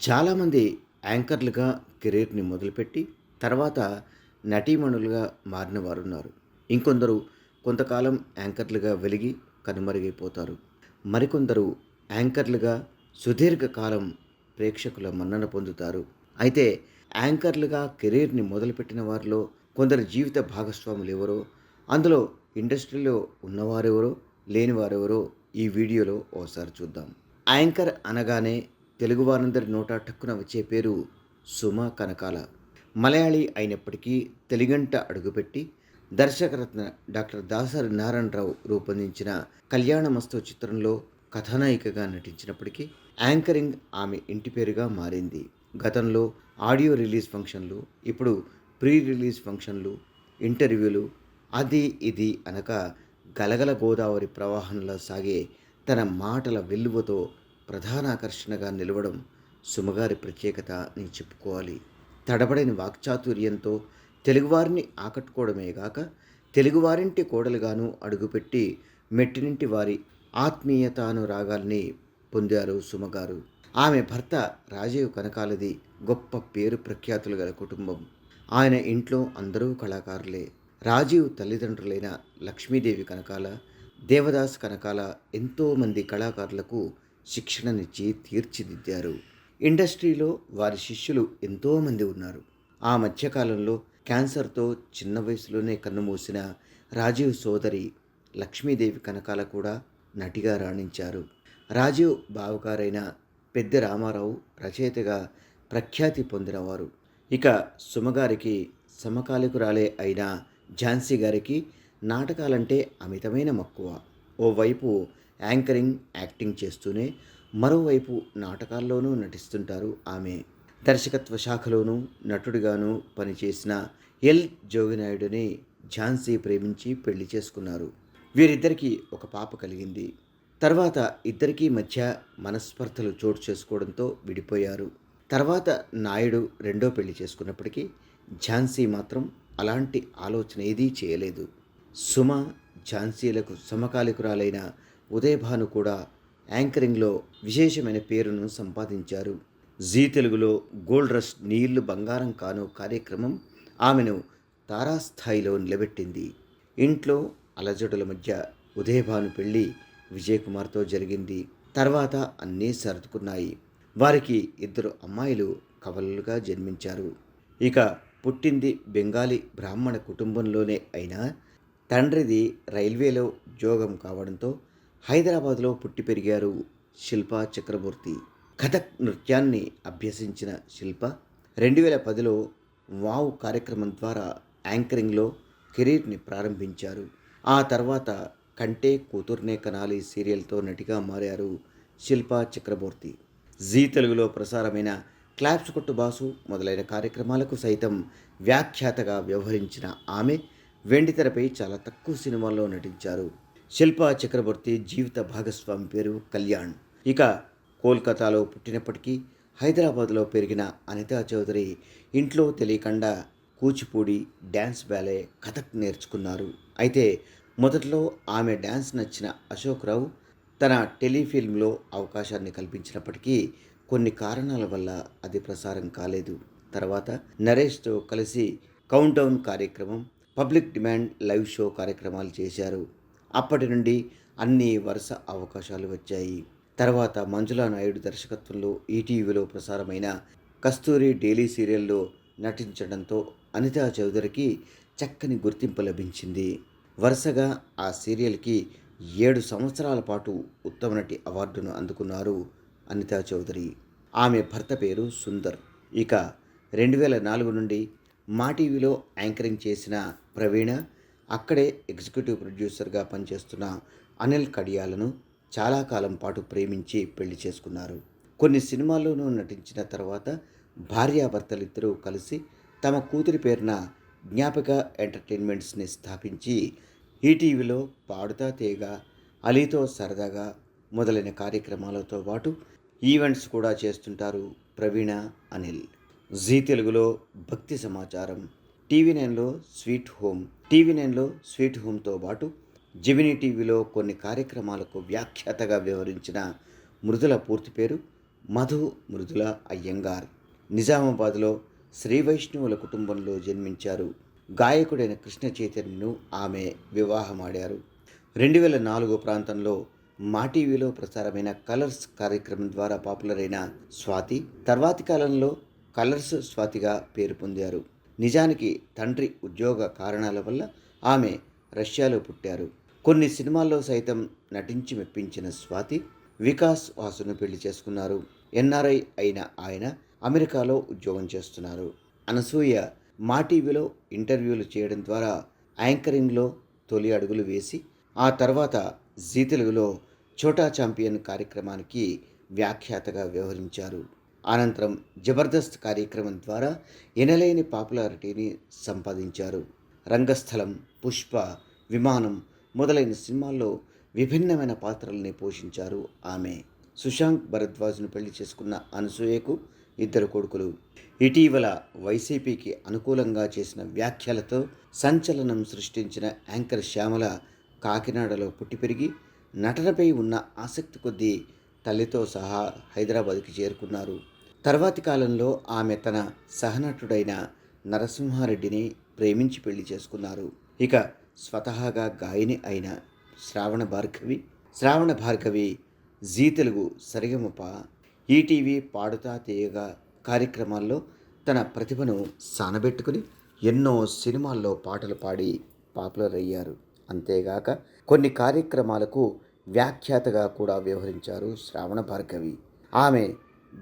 చాలామంది యాంకర్లుగా కెరీర్ని మొదలుపెట్టి తర్వాత నటీమణులుగా మారిన వారు ఉన్నారు ఇంకొందరు కొంతకాలం యాంకర్లుగా వెలిగి కనుమరుగైపోతారు. మరికొందరు యాంకర్లుగా సుదీర్ఘకాలం ప్రేక్షకుల మన్నన పొందుతారు. అయితే యాంకర్లుగా కెరీర్ని మొదలుపెట్టిన వారిలో కొందరు జీవిత భాగస్వాములు ఎవరో అందులో ఇండస్ట్రీలో ఉన్నవారెవరో లేనివారెవరో ఈ వీడియోలో ఓసారి చూద్దాం. యాంకర్ అనగానే తెలుగువారందరి నోట టక్కున వచ్చే పేరు సుమ కనకాల. మలయాళీ అయినప్పటికీ తెలుగంట అడుగుపెట్టి దర్శకరత్న డాక్టర్ దాసరి నారాయణరావు రూపొందించిన కళ్యాణమస్తు చిత్రంలో కథానాయికగా నటించినప్పటికీ యాంకరింగ్ ఆమె ఇంటి పేరుగా మారింది. గతంలో ఆడియో రిలీజ్ ఫంక్షన్లు ఇప్పుడు ప్రీ రిలీజ్ ఫంక్షన్లు ఇంటర్వ్యూలు అది ఇది అనక గలగల గోదావరి ప్రవాహంలో సాగే తన మాటల వెల్లువతో ప్రధాన ఆకర్షణగా నిలవడం సుమగారి ప్రత్యేకత అని చెప్పుకోవాలి. తడబడని వాక్చాతుర్యంతో తెలుగువారిని ఆకట్టుకోవడమేగాక తెలుగువారింటి కోడలుగాను అడుగుపెట్టి మెట్టినింటి వారి ఆత్మీయతానురాగాల్ని పొందారు సుమగారు. ఆమె భర్త రాజీవ్ కనకాలది గొప్ప పేరు ప్రఖ్యాతులు గల కుటుంబం. ఆయన ఇంట్లో అందరూ కళాకారులే. రాజీవ్ తల్లిదండ్రులైన లక్ష్మీదేవి కనకాల దేవదాస్ కనకాల ఎంతోమంది కళాకారులకు శిక్షణనిచ్చి తీర్చిదిద్దారు. ఇండస్ట్రీలో వారి శిష్యులు ఎంతోమంది ఉన్నారు. ఆ మధ్యకాలంలో క్యాన్సర్తో చిన్న వయసులోనే కన్నుమూసిన రాజీవ్ సోదరి లక్ష్మీదేవి కనకాల కూడా నటిగా రాణించారు. రాజీవ్ బావగారైన పెద్ద రామారావు రచయితగా ప్రఖ్యాతి పొందినవారు. ఇక సుమగారికి సమకాలికురాలే అయిన ఝాన్సీ గారికి నాటకాలంటే అమితమైన మక్కువ. ఓవైపు యాంకరింగ్ యాక్టింగ్ చేస్తూనే మరోవైపు నాటకాల్లోనూ నటిస్తుంటారు ఆమె. దర్శకత్వ శాఖలోనూ నటుడిగాను పనిచేసిన ఎల్. జోగినాయుడుని ఝాన్సీ ప్రేమించి పెళ్ళి చేసుకున్నారు. వీరిద్దరికీ ఒక పాప కలిగింది. తర్వాత ఇద్దరికీ మధ్య మనస్పర్ధలు చోటు చేసుకోవడంతో విడిపోయారు. తర్వాత నాయుడు రెండో పెళ్ళి చేసుకున్నప్పటికీ ఝాన్సీ మాత్రం అలాంటి ఆలోచన ఏదీ చేయలేదు. సుమ ఝాన్సీలకు సమకాలికురాలైన ఉదయభాను కూడా యాంకరింగ్లో విశేషమైన పేరును సంపాదించారు. జీ తెలుగులో గోల్డ్ రష్ నీళ్ళు బంగారం కాను కార్యక్రమం ఆమెను తారాస్థాయిలో నిలబెట్టింది. ఇంట్లో అలజడుల మధ్య ఉదయభాను పెళ్ళి విజయకుమార్తో జరిగింది. తర్వాత అన్నీ సర్దుకున్నాయి. వారికి ఇద్దరు అమ్మాయిలు కవలలుగా జన్మించారు. ఇక పుట్టింది బెంగాలీ బ్రాహ్మణ కుటుంబంలోనే అయినా తండ్రిది రైల్వేలో ఉద్యోగం కావడంతో హైదరాబాద్లో పుట్టి పెరిగారు శిల్పా చక్రవర్తి కథక్ నృత్యాన్ని అభ్యసించిన శిల్ప రెండు వేల పదిలో వావ్ కార్యక్రమం ద్వారా యాంకరింగ్లో కెరీర్ని ప్రారంభించారు. ఆ తర్వాత కంటే కూతుర్నే కనాలి సీరియల్తో నటిగా మారారు శిల్పా చక్రవర్తి జీ తెలుగులో ప్రసారమైన క్లాప్స్ కొట్టు బాసు మొదలైన కార్యక్రమాలకు సైతం వ్యాఖ్యాతగా వ్యవహరించిన ఆమె వెండితెరపై చాలా తక్కువ సినిమాల్లో నటించారు. శిల్పా చక్రవర్తి జీవిత భాగస్వామి పేరు కళ్యాణ్. ఇక కోల్కతాలో పుట్టినప్పటికీ హైదరాబాద్లో పెరిగిన అనితా చౌదరి ఇంట్లో తెలియకుండా కూచిపూడి డ్యాన్స్ బ్యాలే కథక్ నేర్చుకున్నారు. అయితే మొదట్లో ఆమె డ్యాన్స్ నచ్చిన అశోక్రావు తన టెలిఫిల్మ్లో అవకాశాన్ని కల్పించినప్పటికీ కొన్ని కారణాల వల్ల అది ప్రసారం కాలేదు. తర్వాత నరేష్తో కలిసి కౌంట్ డౌన్ కార్యక్రమం పబ్లిక్ డిమాండ్ లైవ్ షో కార్యక్రమాలు చేశారు. అప్పటి నుండి అన్ని వరుస అవకాశాలు వచ్చాయి. తర్వాత మంజులా నాయుడు దర్శకత్వంలో ఈటీవీలో ప్రసారమైన కస్తూరి డైలీ సీరియల్లో నటించడంతో అనితా చౌదరికి చక్కని గుర్తింపు లభించింది. వరుసగా ఆ సీరియల్కి ఏడు సంవత్సరాల పాటు ఉత్తమ నటి అవార్డును అందుకున్నారు అనితా చౌదరి. ఆమె భర్త పేరు సుందర్. ఇక రెండు వేల నాలుగు నుండి మా టీవీలో యాంకరింగ్ చేసిన ప్రవీణ అక్కడే ఎగ్జిక్యూటివ్ ప్రొడ్యూసర్గా పనిచేస్తున్న అనిల్ కడియాలను చాలా కాలం పాటు ప్రేమించి పెళ్ళి చేసుకున్నారు. కొన్ని సినిమాల్లోనూ నటించిన తర్వాత భార్యాభర్తలిద్దరూ కలిసి తమ కూతురి పేరున జ్ఞాపక ఎంటర్టైన్మెంట్స్ని స్థాపించి ఈటీవీలో పాడుతా తేగ అలీతో సరదాగా మొదలైన కార్యక్రమాలతో పాటు ఈవెంట్స్ కూడా చేస్తుంటారు ప్రవీణ అనిల్. జీ తెలుగులో భక్తి సమాచారం. టీవీ నైన్లో స్వీట్ హోమ్ టీవీ నైన్లో స్వీట్ హోమ్తో పాటు జెమినీ టీవీలో కొన్ని కార్యక్రమాలకు వ్యాఖ్యాతగా వ్యవహరించిన మృదుల పూర్తి పేరు మధు మృదుల అయ్యంగార్. నిజామాబాద్లో శ్రీ వైష్ణవుల కుటుంబంలో జన్మించారు. గాయకుడైన కృష్ణ చైతన్యను ఆమె వివాహమాడారు. రెండు వేల నాలుగు ప్రాంతంలో మా టీవీలో ప్రసారమైన కలర్స్ కార్యక్రమం ద్వారా పాపులర్ అయిన స్వాతి తర్వాతి కాలంలో కలర్స్ స్వాతిగా పేరు పొందారు. నిజానికి తండ్రి ఉద్యోగ కారణాల వల్ల ఆమె రష్యాలో పుట్టారు. కొన్ని సినిమాల్లో సైతం నటించి మెప్పించిన స్వాతి వికాస్ వాసును పెళ్ళి చేసుకున్నారు. ఎన్ఆర్ఐ అయిన ఆయన అమెరికాలో ఉద్యోగం చేస్తున్నారు. అనసూయ మా టీవీలో ఇంటర్వ్యూలు చేయడం ద్వారా యాంకరింగ్లో తొలి అడుగులు వేసి ఆ తర్వాత జీ తెలుగులో ఛోటా ఛాంపియన్ కార్యక్రమానికి వ్యాఖ్యాతగా వ్యవహరించారు. అనంతరం జబర్దస్త్ కార్యక్రమం ద్వారా ఎనలేని పాపులారిటీని సంపాదించారు. రంగస్థలం పుష్ప విమానం మొదలైన సినిమాల్లో విభిన్నమైన పాత్రల్ని పోషించారు ఆమె. సుశాంత్ భరద్వాజ్ను పెళ్ళి చేసుకున్న అనసూయకు ఇద్దరు కొడుకులు. ఇటీవల వైసీపీకి అనుకూలంగా చేసిన వ్యాఖ్యలతో సంచలనం సృష్టించిన యాంకర్ శ్యామల కాకినాడలో పుట్టి పెరిగి నటనపై ఉన్న ఆసక్తి కొద్దీ తల్లితో సహా హైదరాబాద్కి చేరుకున్నారు. తర్వాతి కాలంలో ఆమె తన సహనటుడైన నరసింహారెడ్డిని ప్రేమించి పెళ్ళి చేసుకున్నారు. ఇక స్వతహాగా గాయని అయిన శ్రావణ భార్గవి శ్రావణ భార్గవి జీ తెలుగు సరిగమప ఈటీవీ పాడుతా తీయగా కార్యక్రమాల్లో తన ప్రతిభను సానబెట్టుకుని ఎన్నో సినిమాల్లో పాటలు పాడి పాపులర్ అయ్యారు. అంతేగాక కొన్ని కార్యక్రమాలకు వ్యాఖ్యాతగా కూడా వ్యవహరించారు శ్రావణ భార్గవి. ఆమె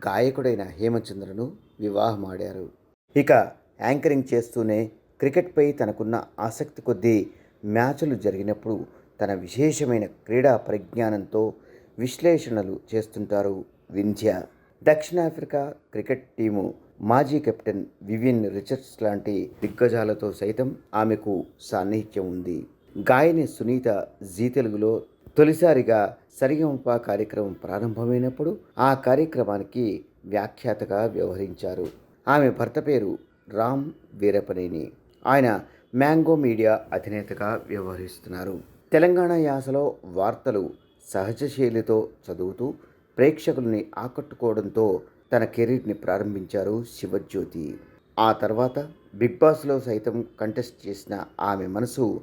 గాయకుడైన హేమచంద్రను వివాహమాడారు ఇక యాంకరింగ్ చేస్తూనే క్రికెట్పై తనకున్న ఆసక్తి కొద్దీ మ్యాచ్లు జరిగినప్పుడు తన విశేషమైన క్రీడా పరిజ్ఞానంతో విశ్లేషణలు చేస్తుంటారు వింధ్య. దక్షిణాఫ్రికా క్రికెట్ టీము మాజీ కెప్టెన్ వివియన్ రిచర్డ్స్ లాంటి దిగ్గజాలతో సైతం ఆమెకు సాన్నిహిత్యం ఉంది. గాయని సునీత జీ తెలుగులో తొలిసారిగా సరిగమప కార్యక్రమం ప్రారంభమైనప్పుడు ఆ కార్యక్రమానికి వ్యాఖ్యాతగా వ్యవహరించారు. ఆమె భర్త పేరు రామ్ వీరపనేని. ఆయన మ్యాంగో మీడియా అధినేతగా వ్యవహరిస్తున్నారు. తెలంగాణ యాసలో వార్తలు సహజ శైలితో చదువుతూ ప్రేక్షకుల్ని ఆకట్టుకోవడంతో తన కెరీర్ని ప్రారంభించారు శివజ్యోతి. ఆ తర్వాత బిగ్ బాస్లో సైతం కంటెస్ట్ చేసిన ఆమె మనసు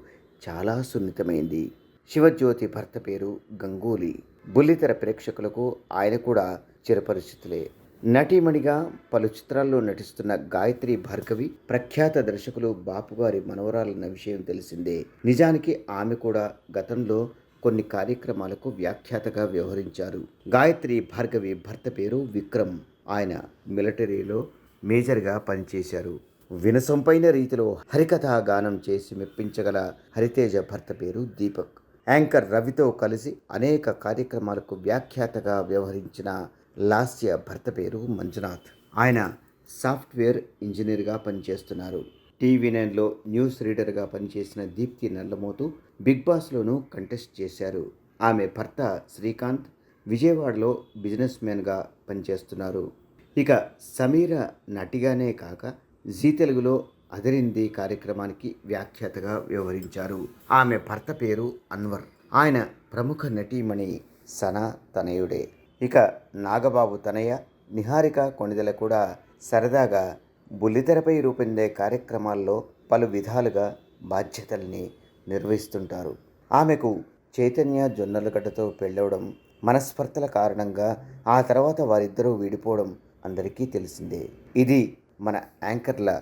చాలా సున్నితమైంది. శివజ్యోతి భర్త పేరు గంగూలీ. బుల్లితెర ప్రేక్షకులకు ఆయన కూడా చిరపరిచితులే. నటీమణిగా పలు చిత్రాల్లో నటిస్తున్న గాయత్రి భార్గవి ప్రఖ్యాత దర్శకులు బాపుగారి మనవరాలన్న విషయం తెలిసిందే. నిజానికి ఆమె కూడా గతంలో కొన్ని కార్యక్రమాలకు వ్యాఖ్యాతగా వ్యవహరించారు. గాయత్రి భార్గవి భర్త పేరు విక్రమ్. ఆయన మిలిటరీలో మేజర్గా పనిచేశారు. వినసొంపైన రీతిలో హరికథా గానం చేసి మెప్పించగల హరితేజ భర్త పేరు దీపక్. యాంకర్ రవితో కలిసి అనేక కార్యక్రమాలకు వ్యాఖ్యాతగా వ్యవహరించిన లాస్య భర్త పేరు మంజునాథ్. ఆయన సాఫ్ట్వేర్ ఇంజనీర్గా పనిచేస్తున్నారు. టీవీ నైన్లో న్యూస్ రీడర్గా పనిచేసిన దీప్తి నల్లమోతు బిగ్ బాస్లోనూ కంటెస్ట్ చేశారు. ఆమె భర్త శ్రీకాంత్ విజయవాడలో బిజినెస్ మ్యాన్గా పనిచేస్తున్నారు. ఇక సమీర నటిగానే కాక జీ తెలుగులో అదిరింది కార్యక్రమానికి వ్యాఖ్యాతగా వ్యవహరించారు. ఆమె భర్త పేరు అన్వర్. ఆయన ప్రముఖ నటీమణి సనా తనయుడే. ఇక నాగబాబు తనయ నిహారిక కొణిదెల కూడా సరదాగా బుల్లితెరపై రూపొందే కార్యక్రమాల్లో పలు విధాలుగా బాధ్యతల్ని నిర్వహిస్తుంటారు. ఆమెకు చైతన్య జొన్నలగడ్డతో పెళ్ళవడం మనస్పర్ధల కారణంగా ఆ తర్వాత వారిద్దరూ విడిపోవడం అందరికీ తెలిసిందే. ఇది మన యాంకర్ల